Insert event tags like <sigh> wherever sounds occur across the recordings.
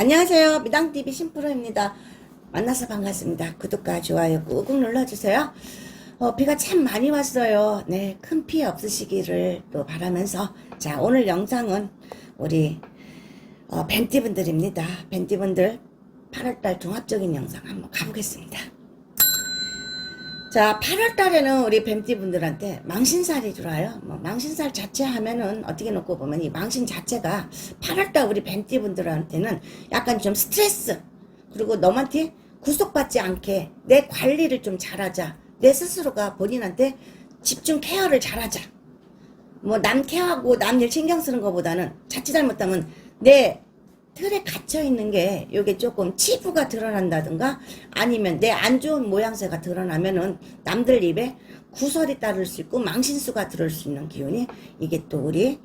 안녕하세요. 미당TV 신프로입니다. 만나서 반갑습니다. 구독과 좋아요 꾹꾹 눌러주세요. 어, 비가 참 많이 왔어요. 네, 큰 피해 없으시기를 또 바라면서. 자, 오늘 영상은 우리, 어, 벤티분들입니다. 벤티분들 8월달 종합적인 영상 한번 가보겠습니다. 자, 8월 달에는 우리 뱀띠 분들한테 망신살이 들어와요. 뭐 망신살 자체 하면은 어떻게 놓고 보면 이 망신 자체가 8월 달 우리 뱀띠 분들한테는 약간 좀 스트레스 그리고 너한테 구속받지 않게 내 관리를 좀 잘하자. 내 스스로가 본인한테 집중 케어를 잘하자. 뭐 남 케어하고 남 일 신경 쓰는 것보다는 자칫 잘못하면 내 틀에 갇혀 있는 게 요게 조금 치부가 드러난다든가 아니면 내 안 좋은 모양새가 드러나면은 남들 입에 구설이 따를 수 있고 망신수가 들을 수 있는 기운이 이게 또 우리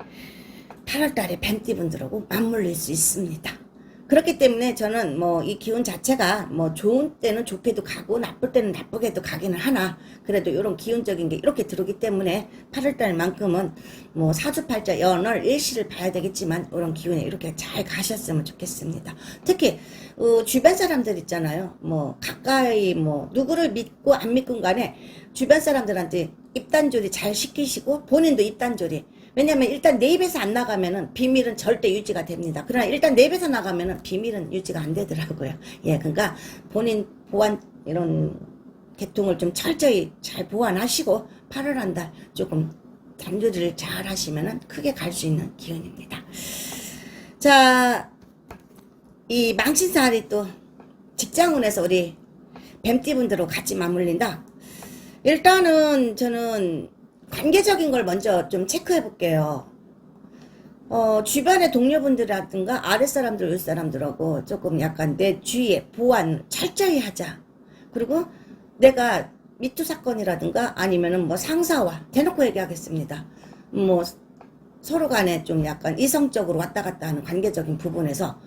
8월 달에 뱀띠분들하고 맞물릴 수 있습니다. 그렇기 때문에 저는 뭐 이 기운 자체가 뭐 좋은 때는 좋게도 가고 나쁠 때는 나쁘게도 가기는 하나 그래도 이런 기운적인 게 이렇게 들어오기 때문에 8월 달만큼은 뭐 사주팔자 연월 일시를 봐야 되겠지만 이런 기운에 이렇게 잘 가셨으면 좋겠습니다. 특히 어, 주변 사람들 있잖아요. 뭐 가까이 뭐 누구를 믿고 안 믿건 간에 주변 사람들한테 입단조리 잘 시키시고 본인도 입단조리 왜냐면 일단 내 입에서 안 나가면은 비밀은 절대 유지가 됩니다. 그러나 일단 내 입에서 나가면은 비밀은 유지가 안 되더라고요. 예, 그러니까 본인 보안 이런 계통을 좀 철저히 잘 보완하시고 8월 한 달 조금 단조리를 잘 하시면은 크게 갈 수 있는 기운입니다. 자, 이 망신살이 또 직장운에서 우리 뱀띠분들하고 같이 맞물린다. 일단은 저는 관계적인 걸 먼저 좀 체크해 볼게요. 어, 주변의 동료분들이라든가 아랫사람들, 윗사람들하고 조금 약간 내 주위에 보안 철저히 하자. 그리고 내가 미투 사건이라든가 아니면은 뭐 상사와 대놓고 얘기하겠습니다. 뭐 서로 간에 좀 약간 이성적으로 왔다 갔다 하는 관계적인 부분에서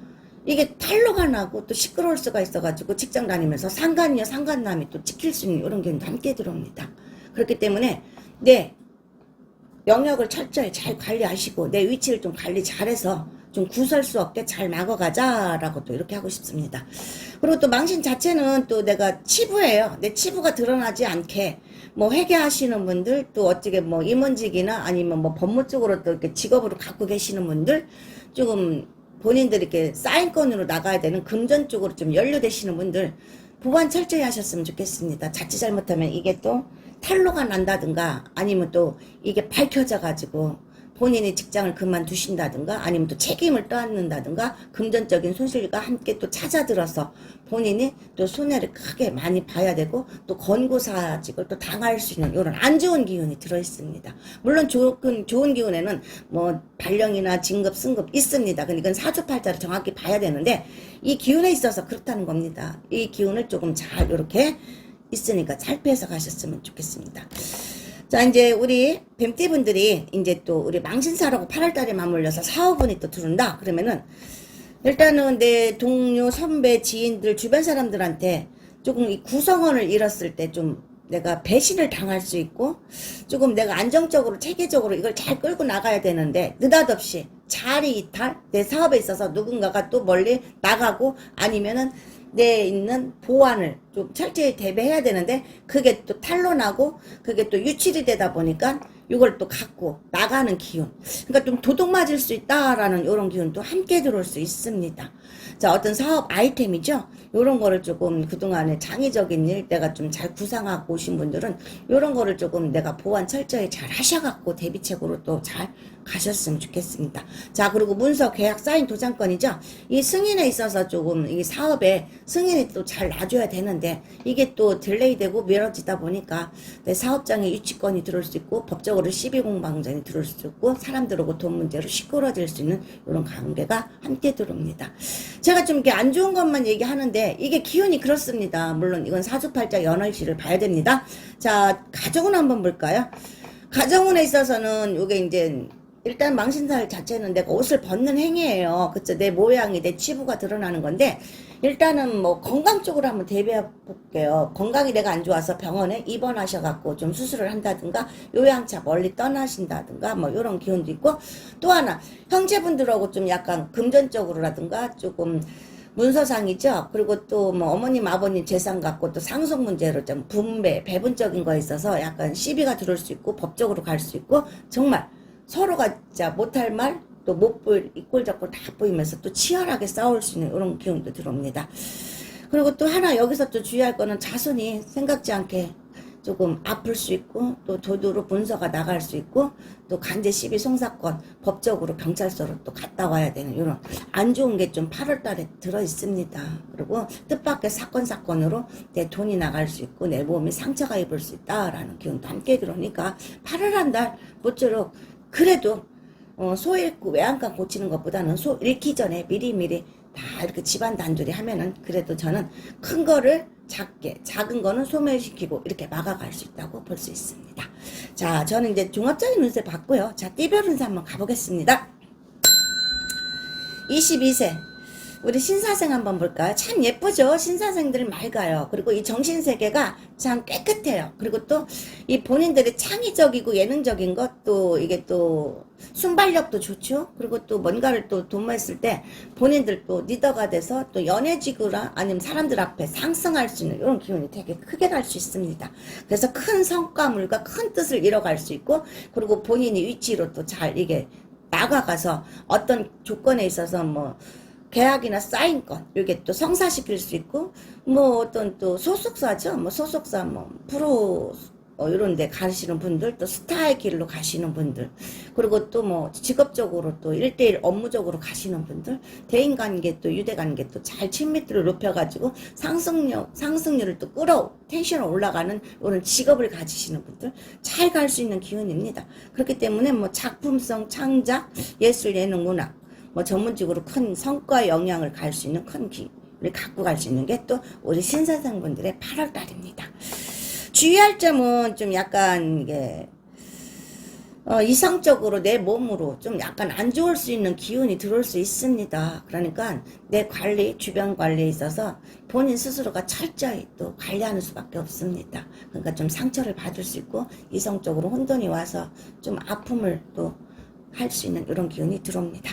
이게 탈로가 나고 또 시끄러울 수가 있어가지고 직장 다니면서 상간이요 상간남이 또 찍힐 수 있는 이런 경우도 함께 들어옵니다. 그렇기 때문에 내 영역을 철저히 잘 관리하시고 내 위치를 좀 관리 잘해서 좀 구설 수 없게 잘 막아가자라고 또 이렇게 하고 싶습니다. 그리고 또 망신 자체는 또 내가 치부예요. 내 치부가 드러나지 않게 뭐 회계하시는 분들 또 어떻게 뭐 임원직이나 아니면 뭐 법무 쪽으로 또 이렇게 직업으로 갖고 계시는 분들 조금 본인들이 이렇게 사인권으로 나가야 되는 금전 쪽으로 좀 연루되시는 분들 보완 철저히 하셨으면 좋겠습니다. 자칫 잘못하면 이게 또 탈로가 난다든가 아니면 또 이게 밝혀져 가지고 본인이 직장을 그만두신다든가 아니면 또 책임을 떠안는다든가 금전적인 손실과 함께 또 찾아들어서 본인이 또 손해를 크게 많이 봐야 되고 또 권고사직을 또 당할 수 있는 이런 안 좋은 기운이 들어 있습니다. 물론 좋은 좋은 기운에는 뭐 발령이나 진급 승급 있습니다. 이건 사주팔자를 정확히 봐야 되는데 이 기운에 있어서 그렇다는 겁니다. 이 기운을 조금 잘 이렇게 있으니까 잘 피해서 가셨으면 좋겠습니다. 자, 이제 우리 뱀띠분들이 이제 또 우리 망신사라고 8월달에 맞물려서 사업운이 또 들어온다. 그러면은 일단은 내 동료, 선배, 지인들, 주변 사람들한테 조금 이 구성원을 잃었을 때 좀 내가 배신을 당할 수 있고 조금 내가 안정적으로 체계적으로 이걸 잘 끌고 나가야 되는데 느닷없이 자리 이탈 내 사업에 있어서 누군가가 또 멀리 나가고 아니면은 내 있는 보완을 좀 철저히 대비해야 되는데 그게 또 탄로 나고 그게 또 유출이 되다 보니까 이걸 또 갖고 나가는 기운. 그러니까 좀 도둑 맞을 수 있다라는 이런 기운도 함께 들어올 수 있습니다. 자 어떤 사업 아이템이죠? 이런 거를 조금 그동안에 창의적인 일 내가 좀 잘 구상하고 오신 분들은 이런 거를 조금 내가 보완 철저히 잘 하셔갖고 대비책으로 또 잘 가셨으면 좋겠습니다. 자, 그리고 문서 계약 사인 도장권이죠. 이 승인에 있어서 조금 이 사업에 승인이 또 잘 놔줘야 되는데 이게 또 딜레이 되고 미뤄지다 보니까 내 사업장에 유치권이 들어올 수 있고 법적으로 시비공방전이 들어올 수 있고 사람들하고 돈 문제로 시끄러질 수 있는 이런 관계가 함께 들어옵니다. 제가 좀 이렇게 안 좋은 것만 얘기하는데 이게 기운이 그렇습니다. 물론 이건 사주팔자 연월시를 봐야 됩니다. 자, 가정은 한번 볼까요? 가정운에 있어서는 이게 이제 일단 망신살 자체는 내가 옷을 벗는 행위예요. 그쵸? 내 모양이 내 치부가 드러나는 건데 일단은 뭐 건강 쪽으로 한번 대비해 볼게요. 건강이 내가 안 좋아서 병원에 입원하셔갖고 좀 수술을 한다든가 요양차 멀리 떠나신다든가 뭐 이런 기운도 있고 또 하나 형제분들하고 좀 약간 금전적으로라든가 조금 문서상이죠. 그리고 또 뭐 어머님 아버님 재산 갖고 또 상속 문제로 좀 분배 배분적인 거에 있어서 약간 시비가 들어올 수 있고 법적으로 갈 수 있고 정말 서로가 진짜 못할 말 또못 보일 이꼴 잡고 다 보이면서 또 치열하게 싸울 수 있는 이런 기운도 들어옵니다. 그리고 또 하나 여기서 또 주의할 거는 자손이 생각지 않게 조금 아플 수 있고 또 도도로 문서가 나갈 수 있고 또 간제 시비 송사건 법적으로 경찰서로 또 갔다 와야 되는 이런 안 좋은 게 좀 8월 달에 들어 있습니다. 그리고 뜻밖의 사건 사건으로 내 돈이 나갈 수 있고 내 몸이 상처가 입을 수 있다라는 기운도 함께 들어오니까 8월 한 달 모쪼록 그래도 어, 소 잃고 외양간 고치는 것보다는 소 잃기 전에 미리미리 다 이렇게 집안 단둘이 하면은 그래도 저는 큰 거를 작게 작은 거는 소멸시키고 이렇게 막아갈 수 있다고 볼 수 있습니다. 자 저는 이제 종합적인 운세 봤고요. 자 띠별 운세 한번 가보겠습니다. 22세 우리 신사생 한번 볼까요? 참 예쁘죠? 신사생들 맑아요. 그리고 이 정신세계가 참 깨끗해요. 그리고 또 이 본인들의 창의적이고 예능적인 것, 또 이게 또 순발력도 좋죠? 그리고 또 뭔가를 또 도모했을 때 본인들 또 리더가 돼서 또 연예직이나 아니면 사람들 앞에 상승할 수 있는 이런 기운이 되게 크게 날수 있습니다. 그래서 큰 성과물과 큰 뜻을 이뤄갈 수 있고, 그리고 본인이 위치로 또 잘 이게 나가가서 어떤 조건에 있어서 뭐 계약이나 사인권 이게 또 성사시킬 수 있고 뭐 어떤 또 소속사죠? 뭐 소속사 뭐 프로 어, 이런 데 가시는 분들 또 스타의 길로 가시는 분들 그리고 또 뭐 직업적으로 또 1대1 업무적으로 가시는 분들 대인관계 또 유대관계 또 잘 친밀도를 높여가지고 상승력 상승률을 또 끌어 텐션을 올라가는 이런 직업을 가지시는 분들 잘 갈 수 있는 기운입니다. 그렇기 때문에 뭐 작품성 창작 예술 예능 문학 뭐 전문적으로 큰 성과 영향을 갈 수 있는 큰 기를 갖고 갈 수 있는 게 또 우리 신사생분들의 8월 달입니다. 주의할 점은 좀 약간 이게 어, 이상적으로 내 몸으로 좀 약간 안 좋을 수 있는 기운이 들어올 수 있습니다. 그러니까 내 관리, 주변 관리에 있어서 본인 스스로가 철저히 또 관리하는 수밖에 없습니다. 그러니까 좀 상처를 받을 수 있고 이성적으로 혼돈이 와서 좀 아픔을 또 할 수 있는 이런 기운이 들어옵니다.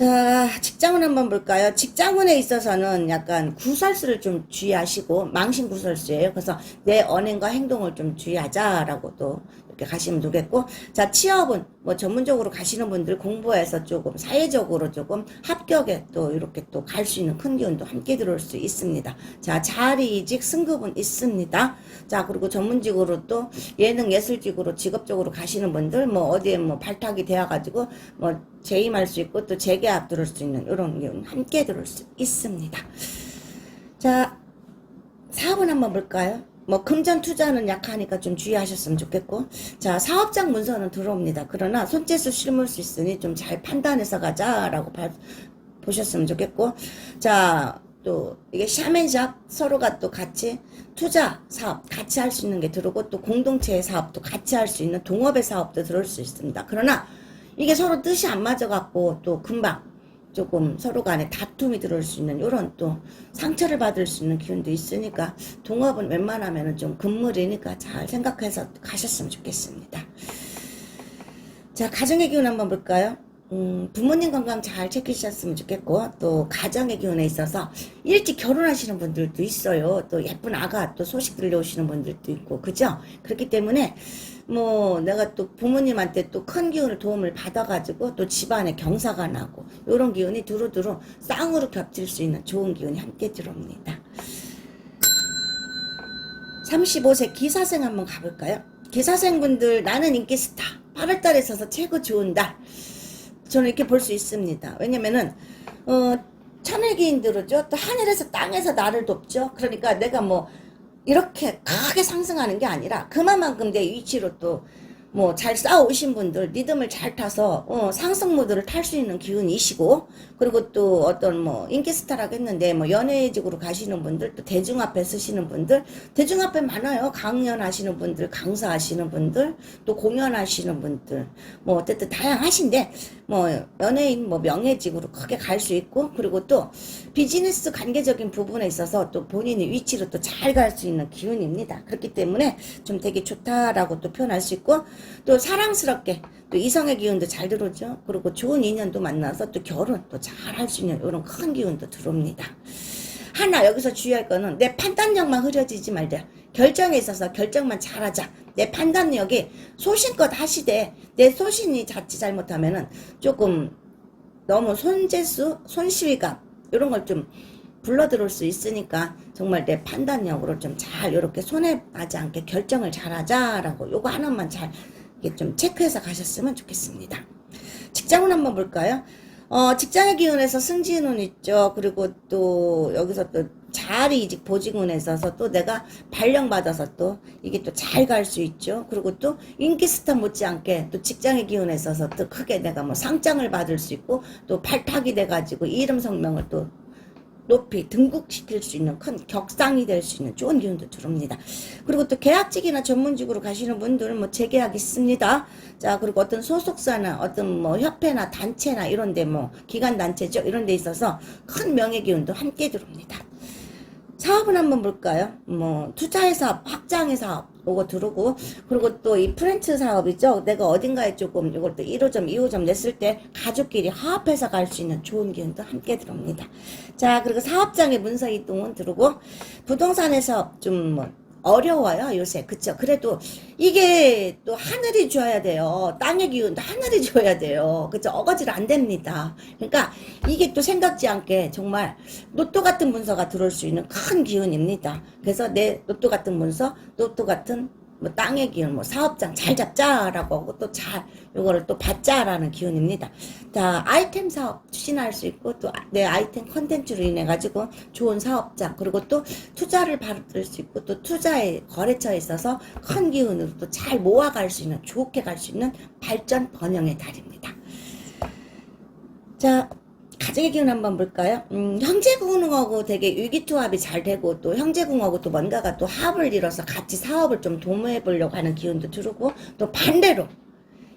자, 직장운 한번 볼까요? 직장운에 있어서는 약간 구설수를 좀 주의하시고, 망신 구설수예요. 그래서 내 언행과 행동을 좀 주의하자라고 또 이렇게 가시면 되겠고, 자, 취업은 뭐 전문적으로 가시는 분들 공부해서 조금 사회적으로 조금 합격에 또 이렇게 또 갈 수 있는 큰 기운도 함께 들어올 수 있습니다. 자, 자리이직 승급은 있습니다. 자, 그리고 전문직으로 또 예능 예술직으로 직업적으로 가시는 분들 뭐 어디에 뭐 발탁이 되어가지고 뭐 재임할 수 있고 또 재계합 들을 수 있는 이런 기운 함께 들을 수 있습니다. 자, 사업은 한번 볼까요? 뭐 금전 투자는 약하니까 좀 주의하셨으면 좋겠고 자 사업장 문서는 들어옵니다. 그러나 손재수 실물 수 있으니 좀 잘 판단해서 가자라고 봐, 보셨으면 좋겠고 자 또 이게 샤맨샵 서로가 또 같이 투자 사업 같이 할 수 있는 게 들어오고 또 공동체의 사업도 같이 할 수 있는 동업의 사업도 들어올 수 있습니다. 그러나 이게 서로 뜻이 안 맞아갖고 또 금방 조금 서로 간에 다툼이 들어올 수 있는 이런 또 상처를 받을 수 있는 기운도 있으니까 동업은 웬만하면은 좀 금물이니까 잘 생각해서 가셨으면 좋겠습니다. 자, 가정의 기운 한번 볼까요? 음, 부모님 건강 잘 챙기셨으면 좋겠고, 또 가정의 기운에 있어서 일찍 결혼하시는 분들도 있어요. 또 예쁜 아가 또 소식 들려오시는 분들도 있고, 그죠? 그렇기 때문에, 뭐, 내가 또 부모님한테 또 큰 기운을 도움을 받아가지고, 또 집안에 경사가 나고, 요런 기운이 두루두루 쌍으로 겹칠 수 있는 좋은 기운이 함께 들어옵니다. 35세 기사생 한번 가볼까요? 기사생분들 나는 인기 스타 8월달에 있어서 최고 좋은 달 저는 이렇게 볼 수 있습니다. 왜냐면은 어 천일기인들은죠 또 하늘에서 땅에서 나를 돕죠. 그러니까 내가 뭐 이렇게 크게 상승하는 게 아니라 그만큼 내 위치로 또 뭐 잘 싸우신 분들 리듬을 잘 타서 어, 상승 모드를 탈 수 있는 기운이시고 그리고 또 어떤 뭐 인기 스타라고 했는데 뭐 연예직으로 가시는 분들 또 대중 앞에 쓰시는 분들 대중 앞에 많아요 강연하시는 분들 강사하시는 분들 또 공연하시는 분들 뭐 어쨌든 다양하신데 뭐 연예인 뭐 명예직으로 크게 갈 수 있고 그리고 또 비즈니스 관계적인 부분에 있어서 또 본인의 위치로 또 잘 갈 수 있는 기운입니다. 그렇기 때문에 좀 되게 좋다라고 또 표현할 수 있고 또 사랑스럽게 또 이성의 기운도 잘 들어오죠. 그리고 좋은 인연도 만나서 또 결혼 또 잘 할 수 있는 이런 큰 기운도 들어옵니다. 하나 여기서 주의할 거는 내 판단력만 흐려지지 말자. 결정에 있어서 결정만 잘하자. 내 판단력이 소신껏 하시되 내 소신이 자칫 잘못하면은 조금 너무 손재수, 손시위감 이런 걸 좀 불러 들어올 수 있으니까 정말 내 판단력으로 좀 잘 이렇게 손해 나지 않게 결정을 잘하자라고 요거 하나만 잘 좀 체크해서 가셨으면 좋겠습니다. 직장운 한번 볼까요? 어, 직장의 기운에서 승진운 있죠. 그리고 또 여기서 또 자리 이직 보직운에 있어서 또 내가 발령받아서 또 이게 또 잘 갈 수 있죠. 그리고 또 인기 스타 못지않게 또 직장의 기운에 있어서 또 크게 내가 뭐 상장을 받을 수 있고 또 발탁이 돼가지고 이름 성명을 또 높이 등극시킬 수 있는 큰 격상이 될 수 있는 좋은 기운도 들어옵니다. 그리고 또 계약직이나 전문직으로 가시는 분들은 뭐 재계약 있습니다. 자, 그리고 어떤 소속사나 어떤 뭐 협회나 단체나 이런 데 뭐 기관 단체죠. 이런 데 있어서 큰 명예 기운도 함께 들어옵니다. 사업은 한번 볼까요? 뭐 투자의 사업, 확장의 사업 요거 들어오고 그리고 또 이 프랜츠 사업이죠. 내가 어딘가에 조금 이걸 또 1호점, 2호점 냈을 때 가족끼리 화합해서 갈 수 있는 좋은 기운도 함께 들어옵니다. 자, 그리고 사업장의 문서 이동은 들어오고 부동산에서 좀뭐 어려워요 요새. 그쵸? 그래도 이게 또 하늘이 줘야 돼요. 땅의 기운도 하늘이 <laughs> 줘야 돼요. 그쵸? 어거지로 안 됩니다. 그러니까 이게 또 생각지 않게 정말 로또 같은 문서가 들어올 수 있는 큰 기운입니다. 그래서 내 로또 같은 문서 로또 같은 뭐 땅의 기운, 뭐 사업장 잘 잡자라고 하고 또 잘 요거를 또 받자라는 기운입니다. 자 아이템 사업 추진할 수 있고 또 내 아이템 컨텐츠로 인해 가지고 좋은 사업장 그리고 또 투자를 받을 수 있고 또 투자의 거래처에 있어서 큰 기운으로 또 잘 모아갈 수 있는 좋게 갈 수 있는 발전 번영의 달입니다. 자 가정의 기운 한번 볼까요? 음, 형제궁하고 되게 위기투합이 잘 되고 또 형제궁하고 또 뭔가가 또 합을 이뤄서 같이 사업을 좀 도모해 보려고 하는 기운도 들고 또 반대로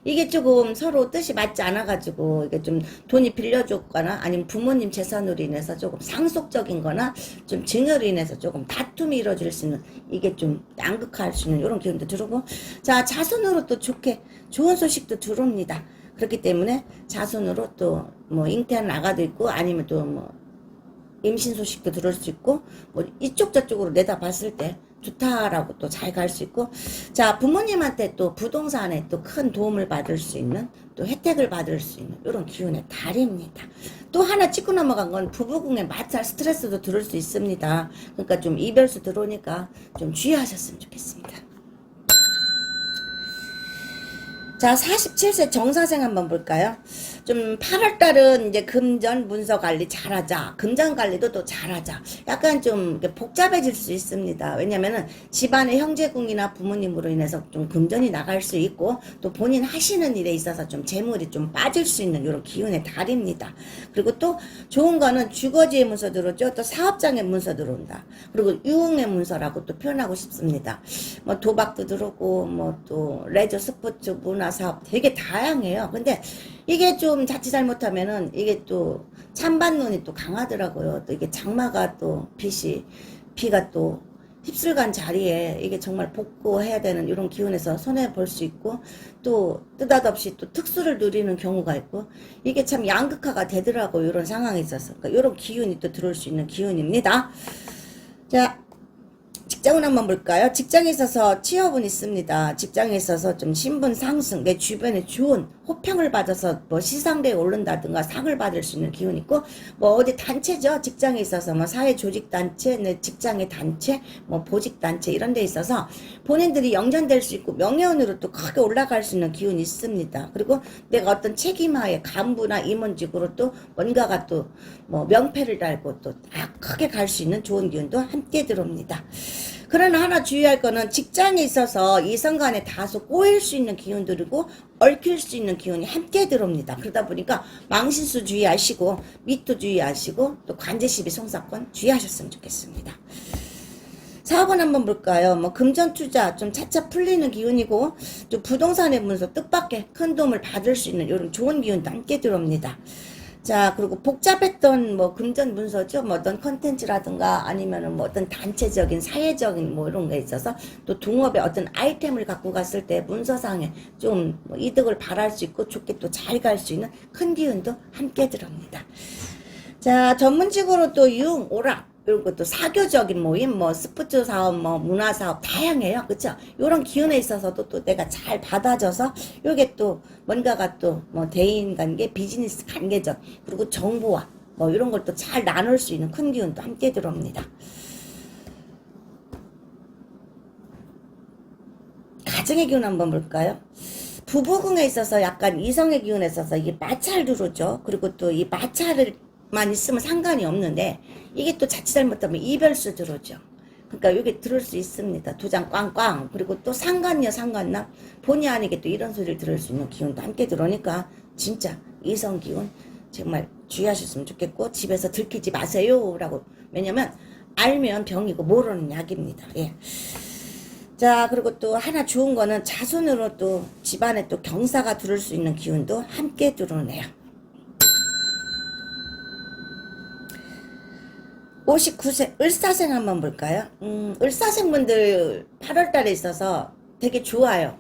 이게 조금 서로 뜻이 맞지 않아가지고 이게 좀 돈이 빌려줬거나 아니면 부모님 재산으로 인해서 조금 상속적인 거나 좀 증여로 인해서 조금 다툼이 이루어질 수 있는 이게 좀 양극화할 수 있는 이런 기운도 들어오고 자 자손으로 또 좋게 좋은 소식도 들어옵니다. 그렇기 때문에 자손으로 또 뭐 잉태한 아가도 있고 아니면 또 뭐 임신 소식도 들을 수 있고 뭐 이쪽 저쪽으로 내다 봤을 때 좋다라고 또 잘 갈 수 있고 자 부모님한테 또 부동산에 또 큰 도움을 받을 수 있는 또 혜택을 받을 수 있는 이런 기운의 달입니다. 또 하나 찍고 넘어간 건 부부궁의 마찰 스트레스도 들을 수 있습니다. 그러니까 좀 이별수 들어오니까 좀 주의하셨으면 좋겠습니다. 자, 47세 정사생 한번 볼까요? 좀 8월 달은 이제 금전 문서 관리 잘하자. 금전 관리도 또 잘하자. 약간 좀 복잡해질 수 있습니다. 왜냐면은 집안의 형제궁이나 부모님으로 인해서 좀 금전이 나갈 수 있고 또 본인 하시는 일에 있어서 좀 재물이 좀 빠질 수 있는 이런 기운의 달입니다. 그리고 또 좋은 거는 주거지의 문서 들어오죠. 또 사업장의 문서 들어온다. 그리고 유흥의 문서라고 또 표현하고 싶습니다. 뭐 도박도 들어오고 뭐 또 레저 스포츠 문화 사업 되게 다양해요. 근데 이게 좀 자칫 잘못하면은 이게 또 찬반 눈이 또 강하더라고요. 또 이게 장마가 또 빛이 비가 또 휩쓸간 자리에 이게 정말 복구해야 되는 이런 기운에서 손해 볼 수 있고 또 뜻없이 또 특수를 누리는 경우가 있고 이게 참 양극화가 되더라고 요 이런 상황에 있어서 그러니까 이런 기운이 또 들어올 수 있는 기운입니다. 자 직장은 한번 볼까요? 직장에 있어서 취업은 있습니다. 직장에 있어서 좀 신분 상승, 내 주변에 좋은 호평을 받아서 뭐 시상대에 오른다든가 상을 받을 수 있는 기운이 있고, 뭐 어디 단체죠. 직장에 있어서 뭐 사회 조직 단체, 내 직장의 단체, 뭐 보직 단체 이런 데 있어서 본인들이 영전될 수 있고 명예원으로 또 크게 올라갈 수 있는 기운이 있습니다. 그리고 내가 어떤 책임하에 간부나 임원직으로 또 뭔가가 또 뭐 명패를 달고 또 크게 갈 수 있는 좋은 기운도 함께 들어옵니다. 그러나 하나 주의할 거는 직장에 있어서 이성 간에 다소 꼬일 수 있는 기운들이고 얽힐 수 있는 기운이 함께 들어옵니다. 그러다 보니까 망신수 주의하시고 미토 주의하시고 또 관제시비 송사건 주의하셨으면 좋겠습니다. 사업은 한번 볼까요? 뭐 금전 투자 좀 차차 풀리는 기운이고 또 부동산의 문서 뜻밖의 큰 도움을 받을 수 있는 이런 좋은 기운도 함께 들어옵니다. 자 그리고 복잡했던 뭐 금전 문서죠 뭐 어떤 컨텐츠라든가 아니면은 뭐 어떤 단체적인 사회적인 뭐 이런 게 있어서 또 동업에 어떤 아이템을 갖고 갔을 때 문서상에 좀 뭐 이득을 발할 수 있고 좋게 또 잘 갈 수 있는 큰 기운도 함께 들어옵니다. 자, 전문직으로 또 융, 오락, 이런 것도 사교적인 모임, 뭐, 스포츠 사업, 뭐, 문화 사업, 다양해요. 그쵸? 요런 기운에 있어서도 또 내가 잘 받아줘서, 요게 또, 뭔가가 또, 뭐, 대인 관계, 비즈니스 관계적, 그리고 정보와, 뭐, 이런 걸 또 잘 나눌 수 있는 큰 기운도 함께 들어옵니다. 가정의 기운 한번 볼까요? 부부궁에 있어서 약간 이성의 기운에 있어서 이게 마찰 들어오죠. 그리고 또 이 마찰 만 있으면 상관이 없는데 이게 또 자칫 잘못하면 이별수 들어오죠. 그러니까 이게 들을 수 있습니다. 두 장 꽝꽝. 그리고 또 상관녀 상관남 본의 아니게 또 이런 소리를 들을 수 있는 기운도 함께 들어오니까 진짜 이성 기운 정말 주의하셨으면 좋겠고 집에서 들키지 마세요라고 왜냐면 알면 병이고 모르는 약입니다. 예. 자, 그리고 또 하나 좋은 거는 자손으로 또 집안에 또 경사가 들을 수 있는 기운도 함께 들어오네요. 59세, 을사생 한번 볼까요? 음, 을사생 분들 8월 달에 있어서 되게 좋아요.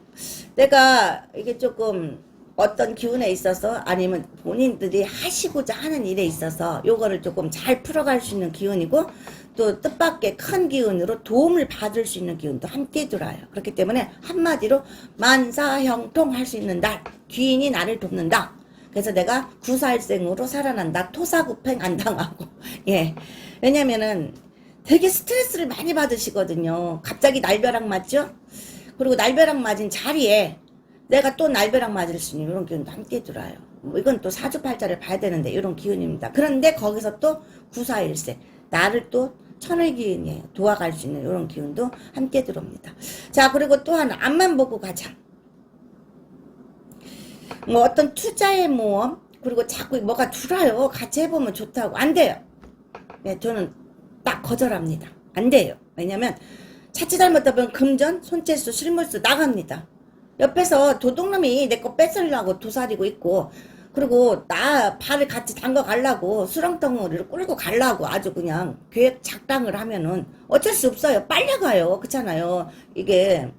내가 이게 조금 어떤 기운에 있어서 아니면 본인들이 하시고자 하는 일에 있어서 요거를 조금 잘 풀어갈 수 있는 기운이고 또 뜻밖의 큰 기운으로 도움을 받을 수 있는 기운도 함께 들어요. 그렇기 때문에 한마디로 만사형통 할 수 있는 날, 귀인이 나를 돕는다. 그래서 내가 구사일생으로 살아난다. 토사구팽 안 당하고. <laughs> 예. 왜냐면은 되게 스트레스를 많이 받으시거든요. 갑자기 날벼락 맞죠? 그리고 날벼락 맞은 자리에 내가 또 날벼락 맞을 수 있는 이런 기운도 함께 들어요. 뭐 이건 또 사주팔자를 봐야 되는데 이런 기운입니다. 그런데 거기서 또 구사일생 나를 또 천의 기운이에요. 도와갈 수 있는 이런 기운도 함께 들어옵니다. 자 그리고 또 하나 앞만 보고 가자. 뭐 어떤 투자의 모험 그리고 자꾸 뭐가 들어요. 같이 해보면 좋다고 안 돼요. 네, 저는 딱 거절합니다. 안 돼요. 왜냐면 차치 잘못하면 금전, 손재수, 실물수 나갑니다. 옆에서 도둑놈이 내 거 뺏으려고 도사리고 있고 그리고 나 발을 같이 담가 가려고 수렁덩어리를 끌고 가려고 아주 그냥 계획 작당을 하면은 어쩔 수 없어요. 빨려 가요. 그렇잖아요. 이게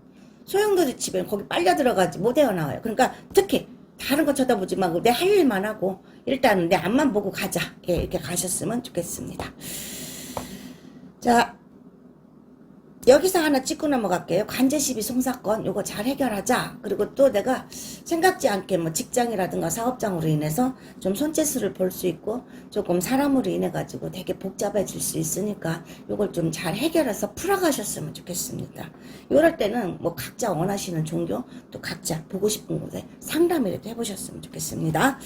소용돌이 집에 거기 빨려 들어가지 못 헤어나와요. 그러니까 특히 다른 거 쳐다보지 말고 내 할 일만 하고 일단은 내 앞만 보고 가자. 예, 이렇게 가셨으면 좋겠습니다. 자, 여기서 하나 찍고 넘어갈게요. 관제시비 송사건 요거 잘 해결하자. 그리고 또 내가 생각지 않게 뭐 직장이라든가 사업장으로 인해서 좀 손재수를 볼 수 있고 조금 사람으로 인해 가지고 되게 복잡해질 수 있으니까 요걸 좀 잘 해결해서 풀어가셨으면 좋겠습니다. 이럴 때는 뭐 각자 원하시는 종교 또 각자 보고 싶은 곳에 상담이라도 해보셨으면 좋겠습니다.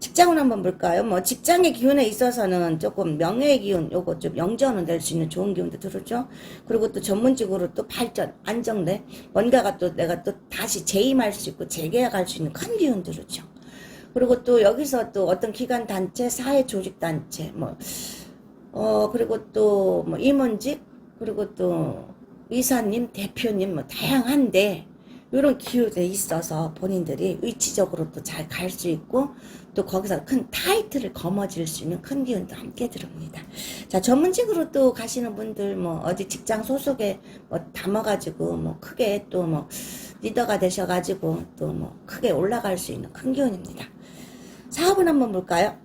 직장은 한번 볼까요? 뭐 직장의 기운에 있어서는 조금 명예의 기운 요거 좀 영전은 될 수 있는 좋은 기운도 들었죠. 그리고 또 전문직으으로 또 발전, 안정돼 뭔가가 또 내가 또 다시 재임할 수 있고 재계약할 수 있는 큰 기운 들었죠. 그리고 또 여기서 또 어떤 기관 단체, 사회 조직 단체 뭐 어, 그리고 또 뭐 임원직 그리고 또 이사님, 대표님 뭐 다양한데 이런 기운에 있어서 본인들이 위치적으로 또 잘 갈 수 있고 또 거기서 큰 타이틀을 거머쥘 수 있는 큰 기운도 함께 들어옵니다. 자 전문직으로 또 가시는 분들 뭐 어디 직장 소속에 뭐 담아가지고 뭐 크게 또 뭐 리더가 되셔가지고 또 뭐 크게 올라갈 수 있는 큰 기운입니다. 사업은 한번 볼까요?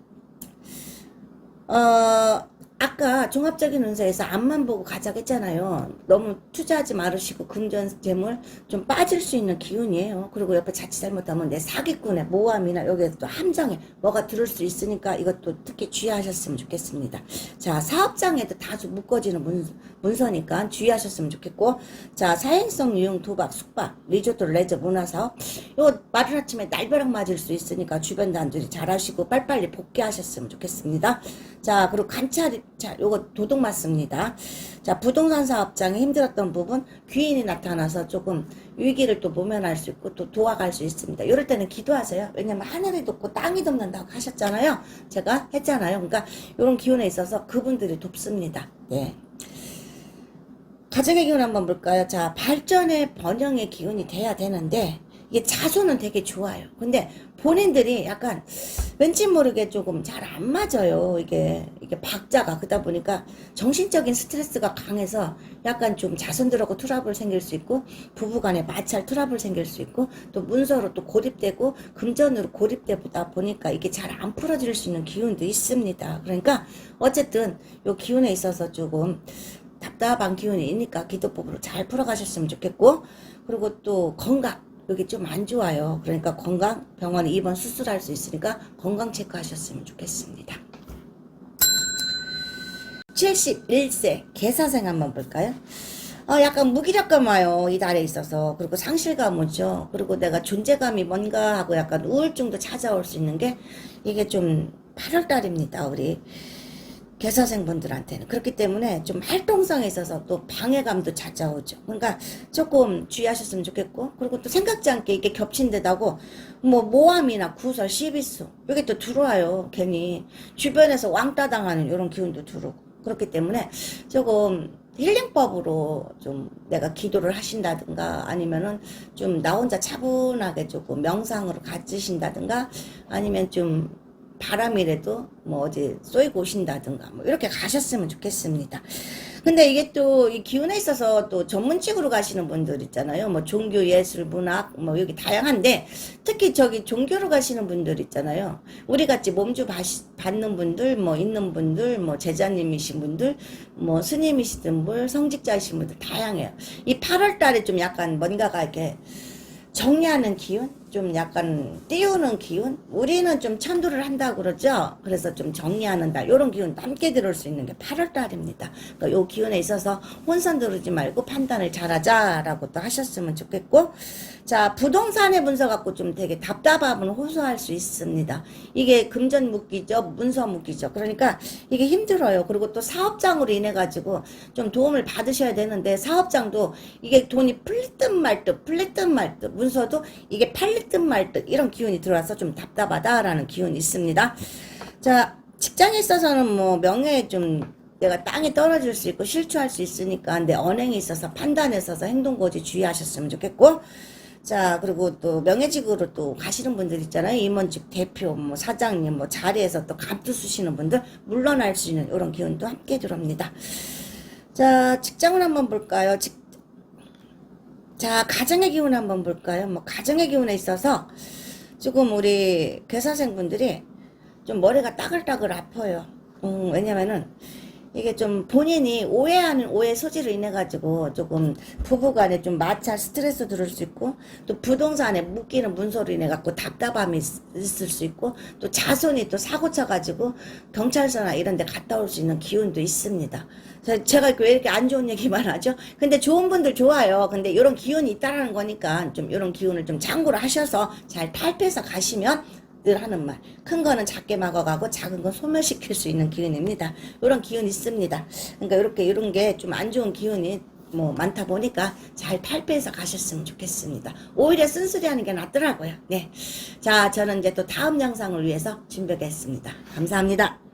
어 아까 종합적인 운세에서 앞만 보고 가자고 했잖아요. 너무 투자하지 말으시고 금전 재물 좀 빠질 수 있는 기운이에요. 그리고 옆에 자칫 잘못하면 내 사기꾼의 모함이나 여기에 또 함정에 뭐가 들을 수 있으니까 이것도 특히 주의하셨으면 좋겠습니다. 자, 사업장에도 다수 묶어지는 문, 문서니까 주의하셨으면 좋겠고 자, 사행성 유용 도박, 숙박, 리조트, 레저, 문화사업 요 마른 아침에 날벼락 맞을 수 있으니까 주변 단들이 잘하시고 빨리빨리 복귀하셨으면 좋겠습니다. 자, 그리고 관찰이 자, 요거 도둑 맞습니다. 자, 부동산 사업장에 힘들었던 부분 귀인이 나타나서 조금 위기를 또 모면할 수 있고 또 도와갈 수 있습니다. 이럴 때는 기도하세요. 왜냐면 하늘이 돕고 땅이 돕는다고 하셨잖아요. 제가 했잖아요. 그러니까 이런 기운에 있어서 그분들이 돕습니다. 네. 가정의 기운 한번 볼까요? 자, 발전의 번영의 기운이 돼야 되는데, 이게 자손은 되게 좋아요. 근데 본인들이 약간 왠지 모르게 조금 잘 안 맞아요. 이게, 이게 박자가. 그러다 보니까 정신적인 스트레스가 강해서 약간 좀 자손들하고 트러블 생길 수 있고, 부부 간에 마찰 트러블 생길 수 있고, 또 문서로 또 고립되고, 금전으로 고립되다 보니까 이게 잘 안 풀어질 수 있는 기운도 있습니다. 그러니까 어쨌든 요 기운에 있어서 조금 답답한 기운이 있으니까 기도법으로 잘 풀어가셨으면 좋겠고 그리고 또 건강 여기 좀 안 좋아요 그러니까 건강 병원에 입원 수술할 수 있으니까 건강 체크하셨으면 좋겠습니다 71세 개사생 한번 볼까요? 어, 약간 무기력감 와요. 이 달에 있어서. 그리고 상실감 오죠. 그리고 내가 존재감이 뭔가 하고 약간 우울증도 찾아올 수 있는 게 이게 좀 8월 달입니다. 우리 개사생분들한테는. 그렇기 때문에 좀 활동성에 있어서 또 방해감도 찾아오죠. 그러니까 조금 주의하셨으면 좋겠고, 그리고 또 생각지 않게 이게 겹친 데다고, 뭐, 모함이나 구설, 시비수, 이게 또 들어와요. 괜히. 주변에서 왕따 당하는 이런 기운도 들어오고. 그렇기 때문에 조금 힐링법으로 좀 내가 기도를 하신다든가 아니면은 좀 나 혼자 차분하게 조금 명상으로 갇으신다든가 아니면 좀 바람이라도 뭐 어디 쏘이고 오신다든가 뭐 이렇게 가셨으면 좋겠습니다. 근데 이게 또 이 기운에 있어서 또 전문직으로 가시는 분들 있잖아요. 뭐 종교, 예술, 문학 뭐 여기 다양한데 특히 저기 종교로 가시는 분들 있잖아요. 우리 같이 몸주 받는 분들 뭐 있는 분들 뭐 제자님이신 분들 뭐 스님이시든 분 성직자이신 분들 다양해요. 이 8월 달에 좀 약간 뭔가가 이렇게 정리하는 기운? 좀 약간 띄우는 기운? 우리는 좀 천도를 한다고 그러죠? 그래서 좀 정리하는 달, 요런 기운 함께 들어올 수 있는 게 8월 달입니다. 그러니까 요 기운에 있어서 혼선 들으지 말고 판단을 잘하자라고 또 하셨으면 좋겠고, 자, 부동산의 문서 갖고 좀 되게 답답함을 호소할 수 있습니다. 이게 금전 묶이죠? 문서 묶이죠? 그러니까 이게 힘들어요. 그리고 또 사업장으로 인해가지고 좀 도움을 받으셔야 되는데, 사업장도 이게 돈이 풀릴 듯말 듯, 풀릴 듯말 듯, 문서도 이게 팔 릴듯말 듯, 이런 기운이 들어와서 좀 답답하다라는 기운이 있습니다. 자, 직장에 있어서는 뭐 명예에 좀 내가 땅에 떨어질 수 있고 실추할 수 있으니까 근데 언행에 있어서 판단에 있어서 행동고지 주의하셨으면 좋겠고 자 그리고 또 명예직으로 또 가시는 분들 있잖아요. 임원직 대표 뭐 사장님 뭐 자리에서 또 감투 쓰시는 분들 물러날 수 있는 이런 기운도 함께 들어옵니다. 자 직장을 한번 볼까요? 직, 자 가정의 기운 한번 볼까요 뭐 가정의 기운에 있어서 조금 우리 괴사생분들이 좀 머리가 따글따글 아파요. 음, 왜냐면은 이게 좀 본인이 오해하는 오해 소지로 인해 가지고 조금 부부간에 좀 마찰 스트레스 들을 수 있고 또 부동산에 묶이는 문서로 인해 갖고 답답함이 있- 있을 수 있고 또 자손이 또 사고 쳐 가지고 경찰서나 이런 데 갔다 올 수 있는 기운도 있습니다. 제가 왜 이렇게 안 좋은 얘기만 하죠? 근데 좋은 분들 좋아요. 근데 이런 기운이 있다라는 거니까 좀 이런 기운을 좀 참고를 하셔서 잘 탈피해서 가시면 늘 하는 말. 큰 거는 작게 막아가고 작은 건 소멸시킬 수 있는 기운입니다. 이런 기운이 있습니다. 그러니까 이렇게 이런 게 좀 안 좋은 기운이 뭐 많다 보니까 잘 탈피해서 가셨으면 좋겠습니다. 오히려 쓴소리 하는 게 낫더라고요. 네. 자, 저는 이제 또 다음 영상을 위해서 준비하겠습니다. 감사합니다.